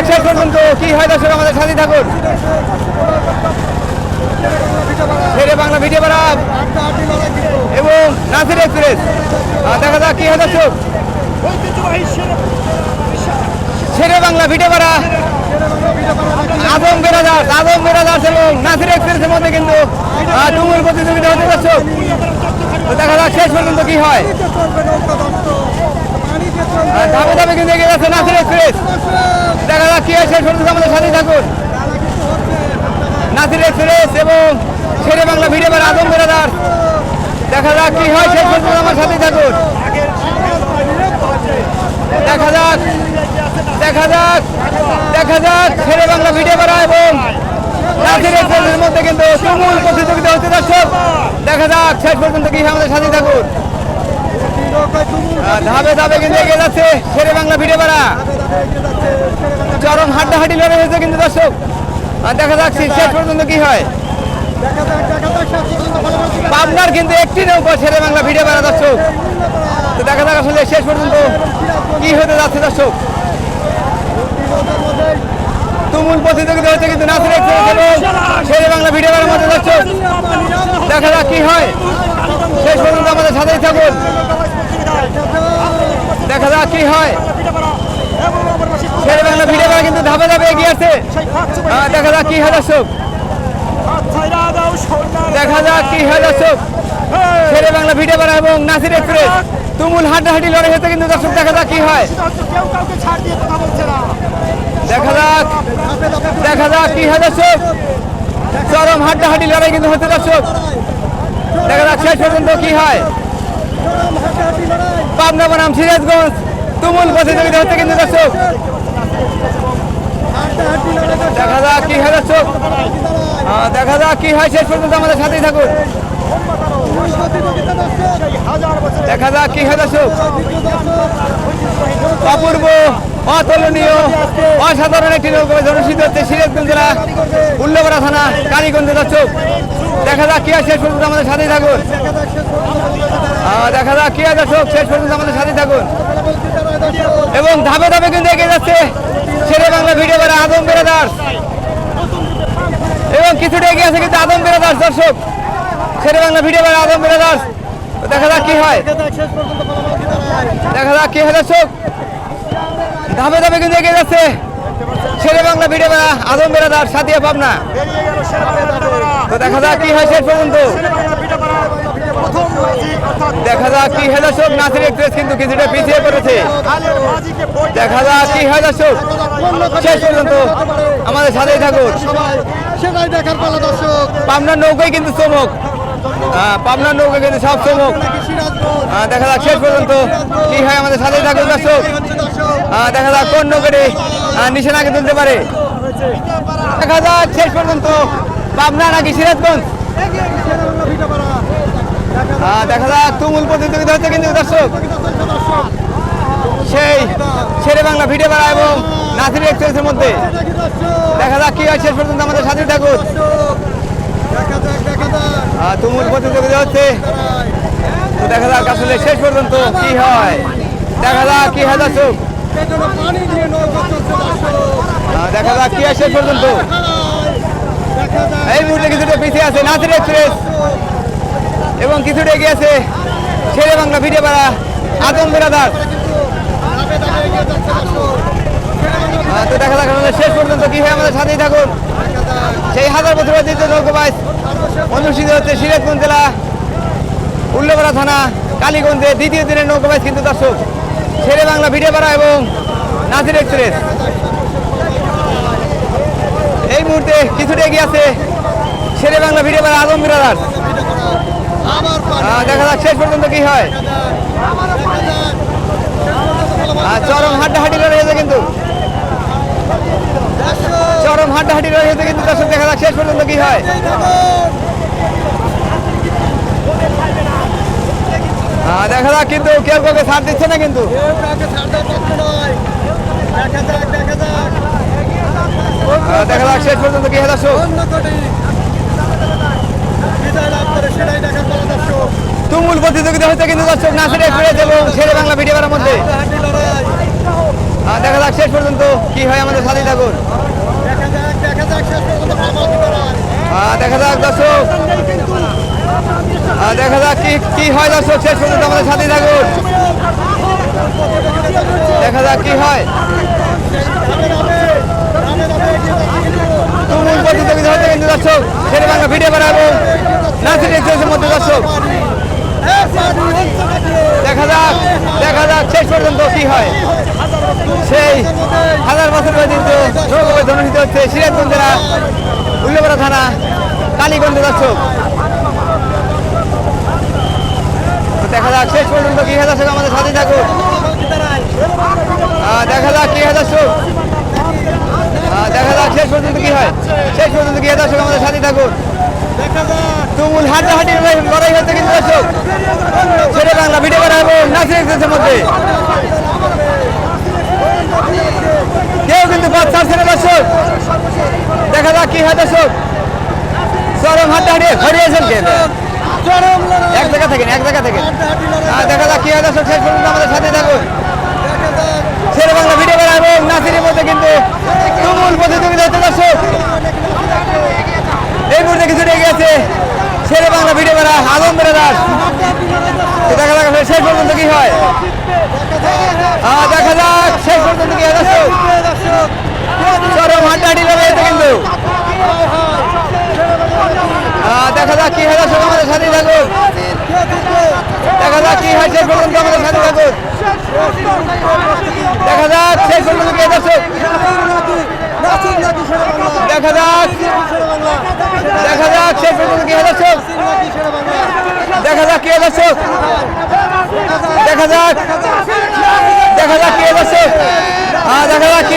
যাক শেষ পর্যন্ত। কি হয় দর্শক, আমাদের সাথে থাকুন। ছেড়ে বাংলা ভিডিও বাড়া এবং নাসির এক্সপ্রেস। দেখা যাক কি হয় দর্শক। ছেড়ে বাংলা ভিডিও বাড়া আদম বেরাদাস আদম বেরাদাস এবং নাসির এক্সপ্রেসের মধ্যে কিন্তু তুমুল প্রতিযোগিতা হতে দর্শক। দেখা যাক শেষ পর্যন্ত কি হয়। ধাপে ধাপে কিন্তু এগিয়ে যাচ্ছে নাসির এক্সপ্রেস। দেখা যাক কি শেষ পর্যন্ত আমাদের সাথে থাকুন। নাসির এক্সপ্রেস এবং ছেড়ে বাংলা ভিডিও বার আদম বেরাদার। দেখা যাক কি হয় শেষ পর্যন্ত আমার সাথে থাকুন। দেখা যাক দেখা যাক দেখা যাক ছেড়ে বাংলা ভিডিও করা এবং নাসির এক্সপ্রেসের মধ্যে কিন্তু তুমুল প্রতিযোগিতা হচ্ছে দর্শক দেখা যাক শেষ পর্যন্ত কি আমাদের সাথে থাকুন। ধাপে ধাপে কিন্তু এগিয়ে যাচ্ছে ছেড়ে বাংলা ভিডিও করা চরম হাড্ডাহাড্ডি লড়াই হয়েছে কিন্তু দর্শক। আর দেখা যাক শেষ পর্যন্ত কি হয়। পাবনার কিন্তু একটি নৌকা ছেড়ে বাংলা ভিডিও বানা দর্শক। তো দেখা যাক আসলে শেষ পর্যন্ত কি হতে যাচ্ছে দর্শক। তুমুল প্রতিযোগিতা হচ্ছে কিন্তু এবং শেরে বাংলা ভিডিও বানার মধ্যে দর্শক। দেখা যাক কি হয়। শেষ পর্যন্ত আমাদের সাথেই থাকুন। দেখা যাক কি হয়। ভিডিও কিন্তু ধাপে ধাপে এগিয়ে আছে দেখা যাক কি হয় দর্শক। দেখা যাক কি হয় দর্শক। শেরে বাংলা ভিডিও বানা এবং নাসির এক্সপ্রেস তুমুল হাড্ডাহাড্ডি লড়াই হচ্ছে কিন্তু দর্শক, দেখা যাক কি হয়। দেখা যাক দেখা যাক কি হয় দর্শক। চরম হাড্ডাহাড্ডি লড়াই কিন্তু হচ্ছে দর্শক। দেখা যাক শেষ পর্যন্ত কি হয়। পাবনা বনাম, সিরাজগঞ্জ, তুমুল প্রতিযোগিতা হচ্ছে কিন্তু দর্শক। দেখা যাক কি হয় দর্শক। দেখা যাক কি হয় শেষ পর্যন্ত আমাদের সাথেই থাকুন। দেখা যাক কি হয় দর্শক। অপূর্ব, অতুলনীয়, অসাধারণ একটি নৌকা অনুষ্ঠিত হচ্ছে সিরাজগঞ্জ জেলা উল্লপাড়া থানা, কালীগঞ্জ দর্শক। দেখা যাক কি হয় শেষ পর্যন্ত আমাদের সাথেই থাকুন। দেখা যাক কি দর্শক, শেষ পর্যন্ত আমাদের সাথেই থাকুন। এবং ধাপে ধাপে কিন্তু এগিয়ে যাচ্ছে শেরে বাংলা ভিডিও করে আদম বেরাদার এবং কিছুটা এগিয়ে আছে কিন্তু আদম বেরাদাস দর্শক ছেলে বাংলা ভিডিও করে আদম বেরাদাস দেখা যাক কি হয়। দেখা যাক কি হয়, দর্শক। ধাপে ধাপে কিন্তু এগিয়ে যাচ্ছে শেরে বাংলা ভিডিও করে আদম বেরাদার সাদিয়া পাবনা। দেখা যাক কি হয় শেষ পর্যন্ত। দেখা যাক কি হয় দর্শক নাসির এক্সপ্রেস কিন্তু কিছুটা পিছিয়ে পড়েছে। দেখা যাক কি হয় দর্শক। শেষ পর্যন্ত আমাদের সাথেই থাকুন। সেটাই দেখার পালা দর্শক। পাবনার নৌকাই কিন্তু চমক। হ্যাঁ, পাবনার নৌকা কিন্তু সব চমক। হ্যাঁ, দেখা যাক শেষ পর্যন্ত কি হয় আমাদের সাথেই থাকুন দর্শক। হ্যাঁ, দেখা যাক কোন নৌকাটি নিশানা আগে তুলতে পারে। দেখা যাক শেষ পর্যন্ত পাবনা নাকি সিরাজগঞ্জ। দেখা যাক তুমুল প্রতিযোগিতা হচ্ছে কিন্তু দর্শক। সেই শেরে বাংলা ভিডিও বাড়া এবং নাসির এক্সপ্রেসের মধ্যে। দেখা যাক কি হয় শেষ পর্যন্ত আমাদের সাথে আহ, তুমুল প্রতিযোগিতা হচ্ছে। দেখা যাক আসলে শেষ পর্যন্ত কি হয়। দেখা যাক কি হয় দর্শক। দেখা যাক কি হয় শেষ পর্যন্ত। এই মুহূর্তে কিছুটা পিছিয়ে আছে নাসির এক্সপ্রেস এবং কিছুটা এগিয়ে আছে। শেরে বাংলা ভিডিও বাড়া আদম আহ, তো দেখা আমাদের শেষ পর্যন্ত কি হয় আমাদের সাথেই থাকুন। সেই হাজার বছর ঐতিহ্য নৌকোবাস অনুষ্ঠিত হচ্ছে সিরাজগঞ্জ জেলা উল্লপাড়া থানা কালীগঞ্জে দ্বিতীয় দিনের নৌকোবাস কিন্তু দর্শক। শেরে বাংলা ভিডিও পাড়া এবং নাসির এক্সপ্রেস। এই মুহূর্তে কিছুটা এগিয়ে আছে। শেরে বাংলা ভিডিও পাড়া আদম বিরাদার। দেখা যাক, শেষ পর্যন্ত কি হয়। চরম হাড্ডাহাড্ডি লড়াই কিন্তু। চরম হাড্ডাহাড্ডি হয়েছে কিন্তু, দর্শক, দেখা যাক, শেষ পর্যন্ত কি হয়। দেখা যাক, কিন্তু কেউ কাউকে ছাড় দিচ্ছে না কিন্তু। দেখা যাক, শেষ পর্যন্ত কি হয়, দর্শক। প্রতিযোগিতা হচ্ছে কিন্তু দর্শক নাসির ফিরে এবং ছেড়ে বাংলা ভিডিও করার মধ্যে। দেখা যাক শেষ পর্যন্ত কি হয় আমাদের সাথী ঠাকুর। দেখা যাক দর্শক। দেখা যাক কি কি হয় দর্শক শেষ পর্যন্ত আমাদের সাথী ঠাকুর। দেখা যাক কি হয়। প্রতিযোগিতা হচ্ছে কিন্তু দর্শক, ছেড়ে বাংলা ভিডিও করা এবং নাসির এক্সপ্রেসের মধ্যে দর্শক। দেখা যাক দেখা যাক, শেষ পর্যন্ত কি হয়। সেই হাজার বছর পর্যন্ত জনহিত হচ্ছে সিরাজগঞ্জ জেলা উল্লেপাড়া থানা, কালীগঞ্জ দর্শক। দেখা যাক, শেষ পর্যন্ত কি হয় দর্শক আমাদের সাথে থাকুক। দেখা যাক কি হয় দর্শক। দেখা যাক শেষ পর্যন্ত কি হয়। শেষ পর্যন্ত কি হয় দর্শক আমাদের সাথে থাকুন তুমুল হাড্ডাহাড্ডি লড়াই হচ্ছে কিন্তু দর্শক। ছেড়ে বাংলা ভিডিও বানাবো নাচে এক্সেসের মধ্যে। কেউ কিন্তু পথ ছাড়ছে না দর্শক। দেখা যাক কি হয় দর্শক। চরম হাড্ডাহাড্ডি হরিয়েছেন কে? এক জায়গা থেকে এক জায়গা থেকে। দেখা যাক কি হয় দর্শক শেষ পর্যন্ত আমাদের সাথে থাকুন। ছেড়ে বাংলা ভিডিও বানাবো নাচের মধ্যে কিন্তু তুমুল প্রতিযোগিতা হচ্ছে দর্শক। এই মুহূর্তে কিছু রেগে গেছে ছেড়ে বাংলা ভিডিও বানা আলম বেড়াদাস তো দেখা যাক শেষ পর্যন্ত কি হয়। দেখা যাক শেষ পর্যন্ত কি হয় চরম হাড্ডাহাড্ডি লেগেছে কিন্তু। দেখা যাক কি হয় আমাদের সাথে থাকুন। দেখা যাক কি হয় শেষ পর্যন্ত আমাদের সাথে থাকুন। দেখা যাক শেষ পর্যন্ত কি দর্শক। দেখা যাক। দেখা যাক শেষ পর্যন্ত কে দর্শক দেখা যাক কে দর্শক দেখা যাক। দেখা যাক কে দর্শক হ্যাঁ দেখা যাক কে